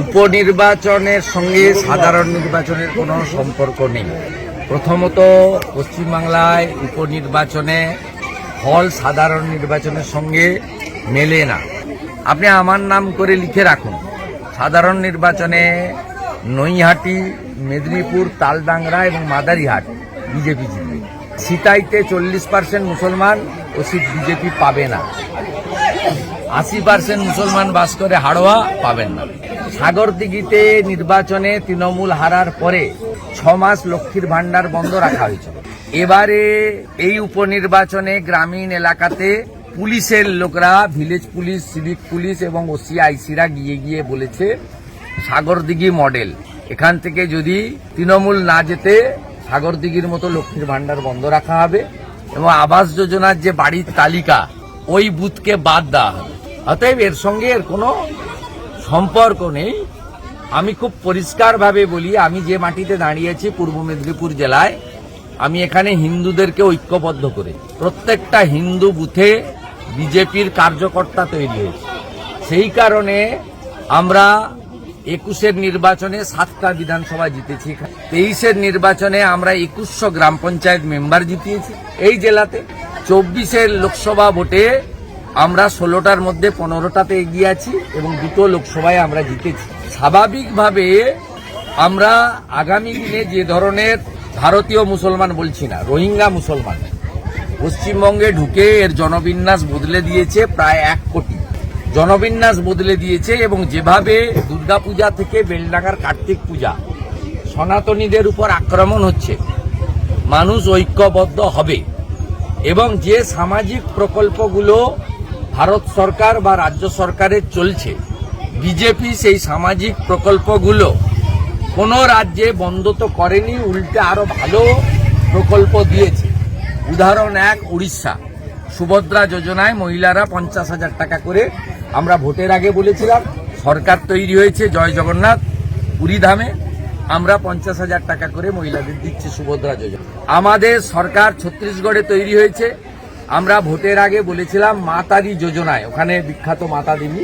উপনির্বাচনের সঙ্গে সাধারণ নির্বাচনের কোনো সম্পর্ক নেই। প্রথমত পশ্চিমবাংলায় উপনির্বাচনে ফল সাধারণ নির্বাচনের সঙ্গে মেলে না। আপনি আমার নাম করে লিখে রাখুন। সাধারণ নির্বাচনে নৈহাটি, মেদিনীপুর, তালডাংরা এবং মাদারিহাট বিজেপি জিতবে। সিতাইতে চল্লিশ পার্সেন্ট মুসলমান ও সিট বিজেপি পাবে না। আশি পার্সেন্ট মুসলমান বাস করে হাড়োয়া পাবেন না। সাগরদিঘিতে নির্বাচনে তৃণমূল হারার পরে ছ মাস লক্ষ্মীর ভাণ্ডার বন্ধ রাখা হয়েছিল। এবারে এই উপনির্বাচনে গ্রামীণ এলাকাতে পুলিশের লোকরা, ভিলেজ পুলিশ, সিভিক পুলিশ এবং ওসিআইসিরা গিয়ে গিয়ে বলেছে সাগরদিঘি মডেল, এখান থেকে যদি তৃণমূল না যেতে সাগরদিঘির মতো লক্ষ্মীর ভাণ্ডার বন্ধ রাখা হবে এবং আবাস যোজনার যে বাড়ির তালিকা, ওই বুথকে বাদ দেওয়া হবে। অতএব এর সঙ্গে এর কোনো সম্পর্ক নেই। আমি খুব পরিষ্কারভাবে বলি, আমি যে মাটিতে দাঁড়িয়েছি পূর্ব মেদিনীপুর জেলায়, আমি এখানে হিন্দুদেরকে ঐক্যবদ্ধ করে, প্রত্যেকটা হিন্দু বুথে বিজেপির কার্যকর্তা তৈরি হয়েছে। সেই কারণে আমরা একুশের নির্বাচনে সাতটা বিধানসভা জিতেছি। তেইশের নির্বাচনে আমরা একুশশো গ্রাম পঞ্চায়েত মেম্বার জিতিয়েছি। এই জেলাতে চব্বিশের লোকসভা ভোটে আমরা ষোলোটার মধ্যে পনেরোটাতে এগিয়ে আছি এবং দুটো লোকসভায় আমরা জিতেছি। স্বাভাবিকভাবে আমরা আগামী দিনে যে ধরনের ভারতীয় মুসলমান বলছি না, রোহিঙ্গা মুসলমান, পশ্চিমবঙ্গে ঢুকে এর জনবিন্যাস বদলে দিয়েছে প্রায় এক কোটি। জনবিন্যাস বদলে দিয়েছে এবং যেভাবে দুর্গাপূজা থেকে বেলডাঙ্গার কার্তিক পূজা, সনাতনীদের উপর আক্রমণ হচ্ছে, মানুষ ঐক্যবদ্ধ হবে এবং যে সামাজিক প্রকল্পগুলো ভারত সরকার বা রাজ্য সরকারের চলছে। বিজেপি সেই সামাজিক প্রকল্পগুলো কোনো রাজ্যে বন্ধ তো করেনি, উল্টে আরও ভালো প্রকল্প দিয়েছে। উদাহরণ এক, উড়িষ্যা। সুভদ্রা যোজনায় মহিলারা পঞ্চাশ হাজার টাকা করে, আমরা ভোটের আগে বলেছিলাম, সরকার তৈরি হয়েছে জয় জগন্নাথ পুরীধামে আমরা পঞ্চাশ হাজার টাকা করে মহিলাদের দিচ্ছি সুভদ্রা যোজনা। আমাদের সরকার ছত্তিশগড়ে তৈরি হয়েছে আমরা ভোটের আগে বলেছিলাম মাতারি যোজনায়, ওখানে বিখ্যাত মাতা দেবী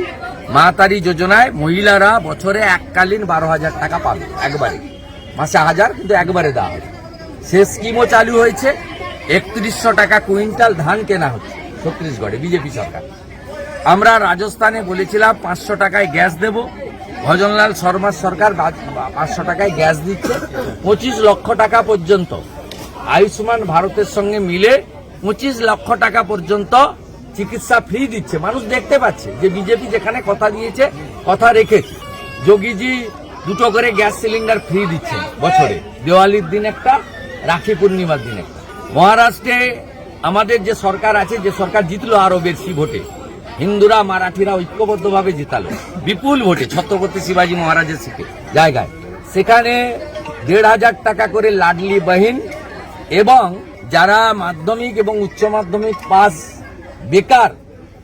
মাতারি যোজনায় মহিলারা বছরে এককালীন বারো হাজার টাকা পাবে, একবারে। মাসে হাজার, কিন্তু একবারে দেওয়া হবে সে স্কিমও চালু হয়েছে, একত্রিশশো টাকা কুইন্টাল ধান কেনা হচ্ছে, ছত্তিশগড়ে, বিজেপি সরকার। আমরা রাজস্থানে বলেছিলাম পাঁচশো টাকায় গ্যাস দেব, ভজনলাল শর্মার সরকার পাঁচশো টাকায় গ্যাস দিচ্ছে, পঁচিশ লক্ষ টাকা পর্যন্ত। আয়ুষ্মান ভারতের সঙ্গে মিলে পঁচিশ লক্ষ টাকা পর্যন্ত চিকিৎসা ফ্রি দিচ্ছে। মানুষ দেখতে পাচ্ছে যে বিজেপি যেখানে কথা দিয়েছে, কথা রেখেছে। যোগীজি দুটো করে গ্যাস সিলিন্ডার ফ্রি দিচ্ছে বছরে। দেওয়ালির দিন একটা, রাখি পূর্ণিমার দিন একটা। মহারাষ্ট্রে আমাদের যে সরকার আছে, যে সরকার জিতলো আরও বেশি ভোটে, হিন্দুরা, মারাঠিরা ঐক্যবদ্ধভাবে জিতালো। বিপুল ভোটে, ছত্রপতি শিবাজী মহারাজের সিটে, জায়গায়। সেখানে দেড় হাজার টাকা করে লাডলি বাহিন এবং যারা মাধ্যমিক এবং উচ্চ মাধ্যমিক পাস বেকার,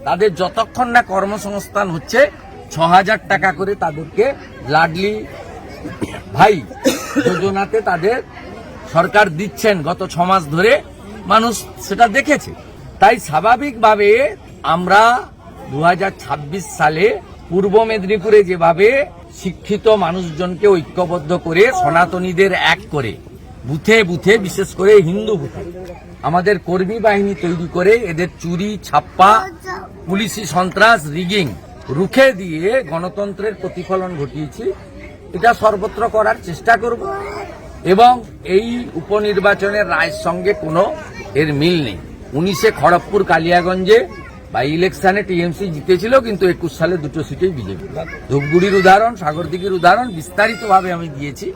তাদের যতক্ষণ না কর্মসংস্থান হচ্ছে ছ হাজার টাকা করে তাদেরকে লাডলি ভাই যোজনাতে তাদের সরকার দিচ্ছেন। গত ছ মাস ধরে মানুষ সেটা দেখেছে। তাই স্বাভাবিকভাবে আমরা দু হাজার ছাব্বিশ সালে পূর্ব মেদিনীপুরে যেভাবে শিক্ষিত মানুষজনকে ঐক্যবদ্ধ করে সনাতনীদের এক করে বুথে বুথে, বিশেষ করে হিন্দু বুথে। আমাদের কর্মী বাহিনী তৈরি করে এদের চুরি, ছাপ্পা, পুলিশি সন্ত্রাস, রিগিং রুখে দিয়ে গণতন্ত্রের প্রতিফলন ঘটিয়েছি। এটা সর্বত্র করার চেষ্টা করব এবং এই উপনির্বাচনের রায়ের সঙ্গে কোনো এর মিল নেই। উনিশে খড়গপুর, কালিয়াগঞ্জে বা ইলেকশনে টিএমসি জিতেছিল, কিন্তু একুশ সালে দুটো সিটেই বিজেপি। ধূপগুড়ির উদাহরণ, সাগরদিঘির উদাহরণ বিস্তারিতভাবে আমি দিয়েছি।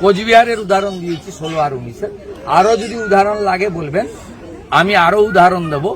কোচবিহারের উদাহরণ দিয়েছি ষোলো আর উনিশের। আরও যদি উদাহরণ লাগে বলবেন, আমি আরও উদাহরণ দেবো।